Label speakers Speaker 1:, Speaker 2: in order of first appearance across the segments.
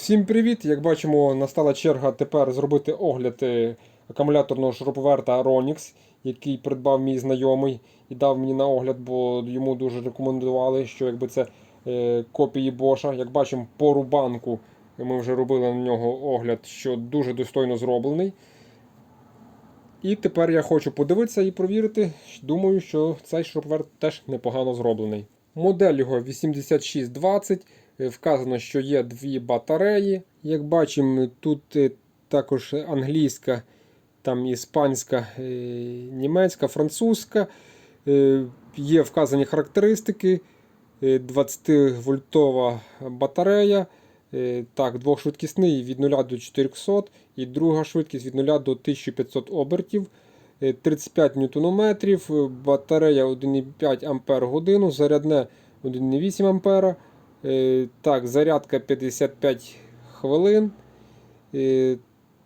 Speaker 1: Всім привіт! Як бачимо, настала черга тепер зробити огляд е, акумуляторного шуруповерта Ronix, який придбав мій знайомий і дав мені на огляд, бо йому дуже рекомендували, що якби це е, копії Bosch. Як бачимо, по рубанку ми вже робили на нього огляд, що дуже достойно зроблений. І тепер я хочу подивитися і провірити. Думаю, що цей шуруповерт теж непогано зроблений. Модель його 8620. Е, Вказано, що є дві батареї. Як бачимо, тут е, також англійська, там іспанська, е, німецька, французька. Є вказані характеристики. 20-вольтова батарея. Так, двохшвидкісний від 0 до 400 і друга швидкість від 0 до 1500 обертів. Е, 35 ньютонометрів, е, батарея 1,5 Ампер годину, зарядне 1,8 Ампера. Е, Так, зарядка 55 хвилин. Е,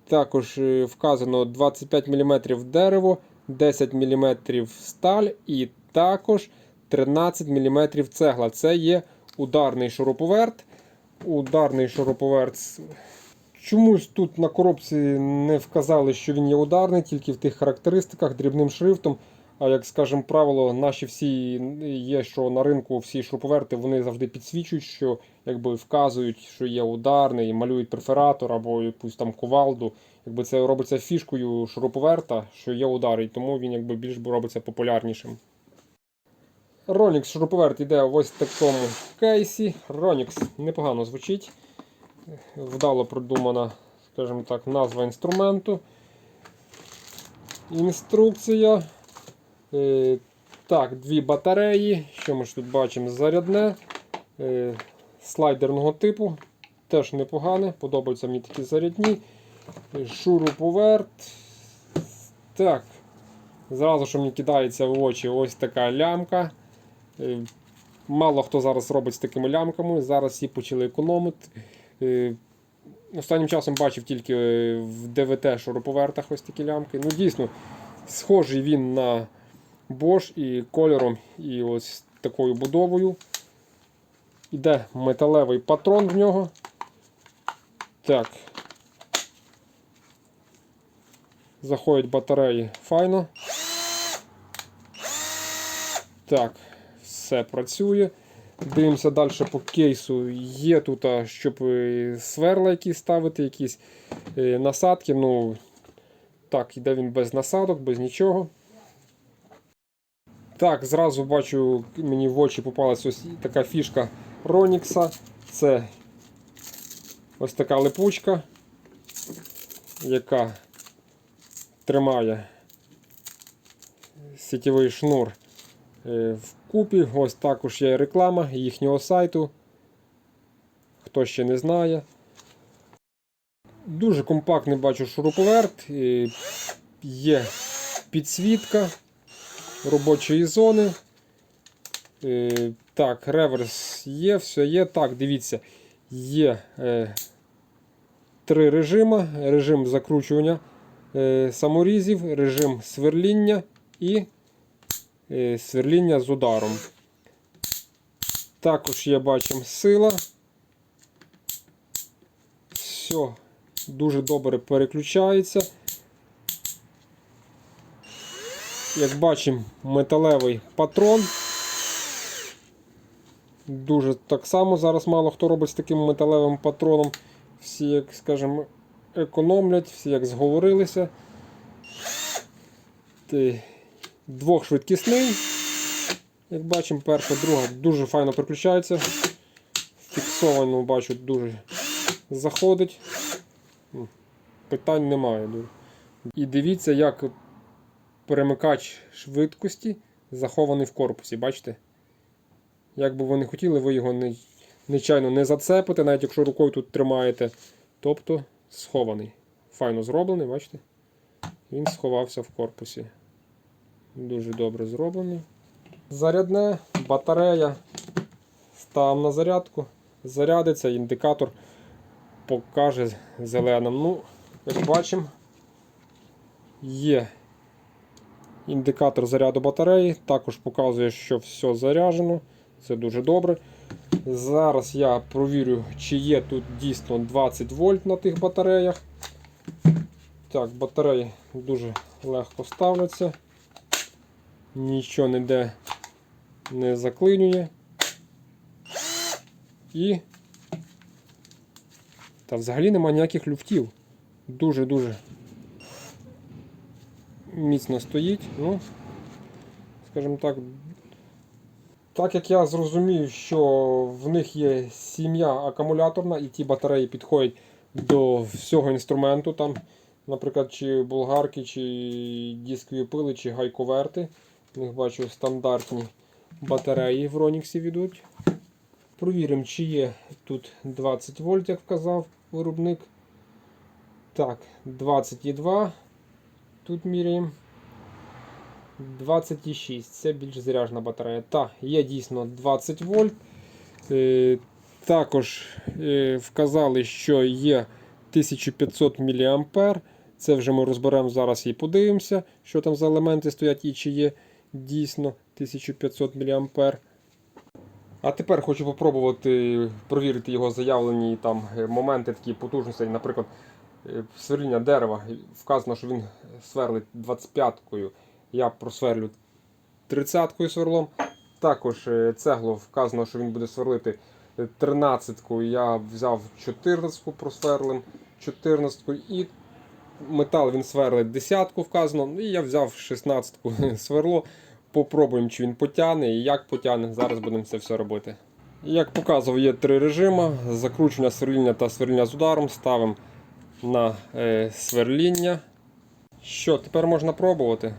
Speaker 1: Також е, вказано 25 мм дерево, 10 мм сталь і також 13 мм цегла. Це є ударний шуруповерт. Ударний шуруповерт. Чомусь тут на коробці не вказали, що він є ударний, тільки в тих характеристиках дрібним шрифтом. А як скажемо правило, наші всі є, що на ринку всі шуруповерти вони завжди підсвічують, що якби вказують, що є ударний, малюють перфоратор або якусь там кувалду. Якби це робиться фішкою шуруповерта, що є удар, і тому він якби більш робиться популярнішим. Ronix шуруповерт йде в ось такому кейсі. Ronix непогано звучить. Вдало продумана, скажімо так, назва інструменту. Інструкція. Е, так, дві батареї. Що ми ж тут бачимо? Зарядне е, слайдерного типу. Теж непогане. Подобаються мені такі зарядні. Е, Шуруповерт. Так. Зразу, що мені кидається в очі ось така лямка. Мало хто зараз робить з такими лямками. Зараз всі почали економити. Останнім часом бачив тільки в ДВТ шуруповертах ось такі лямки. Ну, дійсно, схожий він на Bosch і кольором, і ось такою будовою. Іде металевий патрон в нього. Так. Заходять батареї файно. Так, все працює. Дивимося далі по кейсу. Є тут, щоб е, сверла якісь ставити, якісь е, насадки. Ну, так, іде він без насадок, без нічого. Так, зразу бачу, мені в очі попалась ось така фішка Ронікса. Це ось така липучка, яка тримає сітєвий шнур е, вкупі. Ось також є реклама їхнього сайту. Хто ще не знає. Дуже компактний бачу шуруповерт. е, Є підсвітка робочої зони. Е, Так, реверс є, все є. Так, дивіться, є е, три режими. Режим закручування е, саморізів, режим сверління і сверління з ударом. Також є, бачимо, сила. Все дуже добре переключається. Як бачимо, металевий патрон. Дуже так само зараз мало хто робить з таким металевим патроном. Всі, як скажімо, економлять, всі як зговорилися. Ти- Двохшвидкісний. Як бачимо, перша, друга дуже файно переключається. Фіксовано, бачу, дуже заходить. Питань немає. І дивіться, як перемикач швидкості захований в корпусі. Бачите? Як би ви не хотіли, ви його не, нечайно не зацепите, навіть якщо рукою тут тримаєте. Тобто схований. Файно зроблений, бачите? Він сховався в корпусі. Дуже добре зроблений. Зарядне, батарея. Ставимо на зарядку. Зарядиться, індикатор покаже зеленим. Ну, як бачимо, є індикатор заряду батареї. Також показує, що все заряджено. Це дуже добре. Зараз я провірю, чи є тут дійсно 20 вольт на тих батареях. Так, батареї дуже легко ставляться. Нічого ніде не заклинює. І. Та взагалі нема ніяких люфтів. Дуже-дуже міцно стоїть. Ну, скажімо так, так як я зрозумів, що в них є сім'я акумуляторна і ті батареї підходять до всього інструменту, там, наприклад, чи болгарки, чи дискові пили, чи гайковерти. В них бачу стандартні батареї в Ronix йдуть. Провіримо, чи є тут 20 вольт, як вказав виробник. Так, 22. Тут міряємо. 26. Це більш заряжена батарея. Так, є дійсно 20 вольт. Е, також е, вказали, що є 1500 мА. Це вже ми розберемо зараз і подивимося, що там за елементи стоять і чи є дійсно 1500 мА. А тепер хочу попробувати провірити його заявлені там е, моменти такі потужності. Наприклад, сверління дерева. Вказано, що він сверлить 25-кою. Я просверлю 30-кою сверлом. Також е, цеглу вказано, що він буде сверлити 13-кою. Я взяв 14-ку просверлим 14-ку і метал він сверлить 10-ку вказано. Ну, І я взяв 16-ку сверло. Попробуємо, чи він потягне і як потягне. Зараз будемо це все робити. Як показував, є три режими: закручування сверління та сверління з ударом. Ставимо на е, сверління. Що, тепер можна пробувати.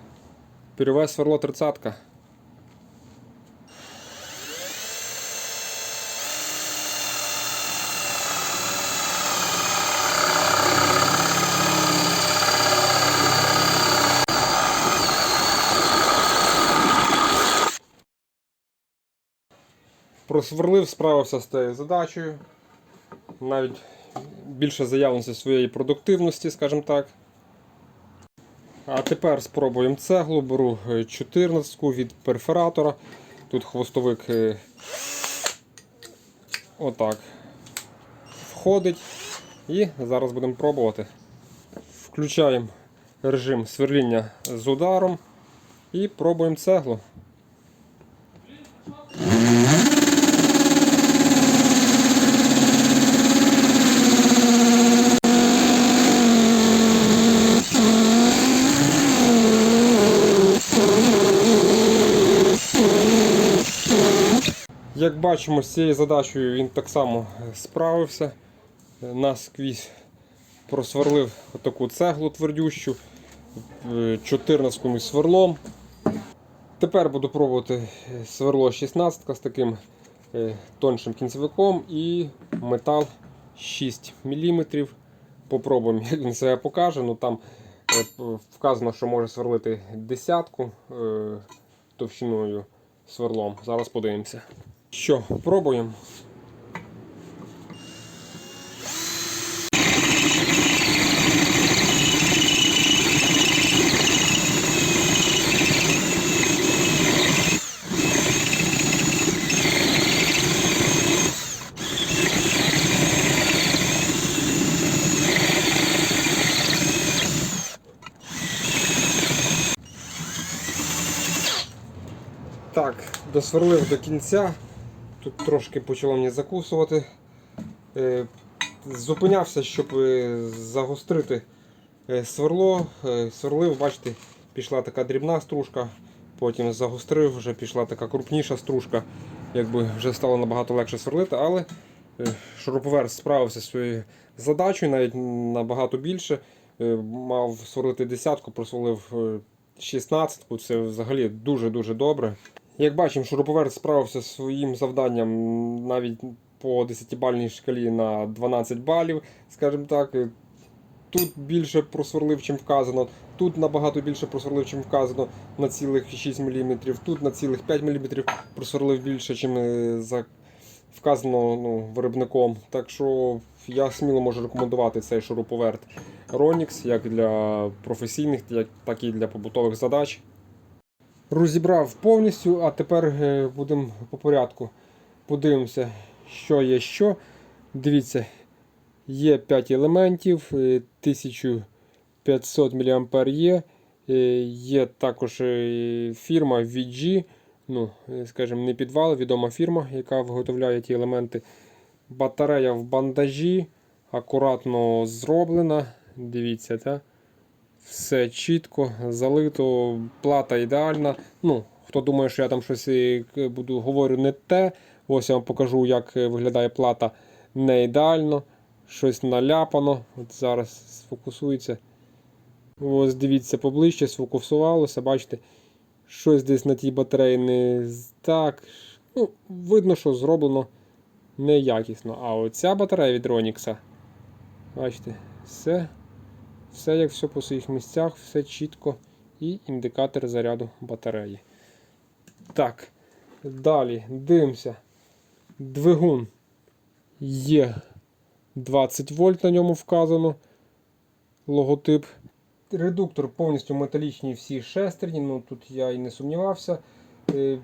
Speaker 1: Перевес сверло 30. -ка. Просверлив, справився з тією задачею. Навіть більше заявленості своєї продуктивності, скажімо так. А тепер спробуємо цеглу. Беру 14 від перфоратора. Тут хвостовик е, отак входить. І зараз будемо пробувати. Включаємо режим сверління з ударом і пробуємо цеглу. Бачимо, з цією задачею він так само справився. Насквізь просверлив таку цеглу твердющу 14 сверлом. Тепер буду пробувати сверло 16 з таким е, тоншим кінцевиком і метал 6 мм. Попробуємо, як він себе покаже. Ну, Там е, вказано, що може сверлити десятку е, товщиною сверлом. Зараз подивимося. Що, пробуємо. Так, досверлив до кінця. Тут трошки почало мені закусувати. Е, Зупинявся, щоб е, загострити е, сверло. Сверлив, бачите, пішла така дрібна стружка, потім загострив, вже пішла така крупніша стружка. Якби вже стало набагато легше сверлити, але шуруповерт справився зі своєю задачею, навіть набагато більше. Мав сверлити десятку, просверлив е, 16, це взагалі дуже-дуже добре. Як бачимо, шуруповерт справився зі своїм завданням навіть по 10-бальній шкалі на 12 балів, скажімо так. Тут більше просверлив, чим вказано, тут набагато більше просверлив, чим вказано на цілих 6 мм, тут на цілих 5 мм просверлив більше, чим е, за вказано ну, виробником. Так що я сміло можу рекомендувати цей шуруповерт Ronix як для професійних, так і для побутових задач. Розібрав повністю, а тепер е, будемо по порядку. Подивимося, що є що. Дивіться, є 5 елементів, е, 1500 мА є. Є також е, фірма VG, ну, е, скажімо, не підвал, відома фірма, яка виготовляє ті елементи. Батарея в бандажі, акуратно зроблена. Дивіться, та? Все чітко, залито, плата ідеальна. Ну, хто думає, що я там щось е, буду говорю не те. Ось я вам покажу, як е, виглядає плата не ідеально. Щось наляпано. От зараз сфокусується. Ось дивіться поближче, сфокусувалося, бачите, щось десь на тій батареї не так. Ну, видно, що зроблено неякісно. А оця батарея від Ronix, бачите, все, все як все по своїх місцях, все чітко. І індикатор заряду батареї. Так, далі дивимося. Двигун є 20 вольт на ньому вказано. Логотип. Редуктор повністю металічний всі шестерні, ну тут я і не сумнівався. Е,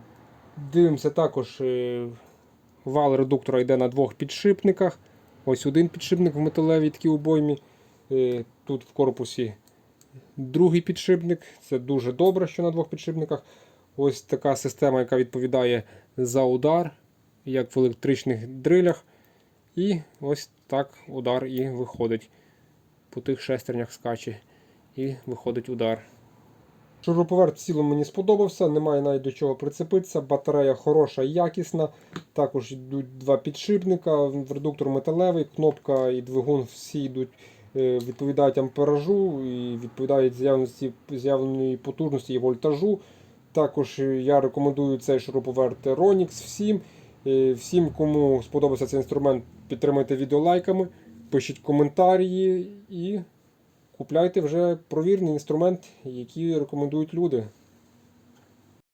Speaker 1: Дивимося також, е, вал редуктора йде на двох підшипниках. Ось один підшипник в металевій такій обоймі. Е, Тут в корпусі другий підшипник. Це дуже добре, що на двох підшипниках. Ось така система, яка відповідає за удар, як в електричних дрилях. І ось так удар і виходить. По тих шестернях скаче і виходить удар. Шуруповерт в цілому мені сподобався, немає навіть до чого прицепитися. Батарея хороша, якісна. Також йдуть два підшипника, редуктор металевий, кнопка і двигун всі йдуть, відповідають амперажу і відповідають з'явленої потужності і вольтажу. Також е, я рекомендую цей шуруповерт Ronix всім. Е, Всім, кому сподобався цей інструмент, підтримайте відео лайками, пишіть коментарі і купляйте вже провірний інструмент, який рекомендують люди.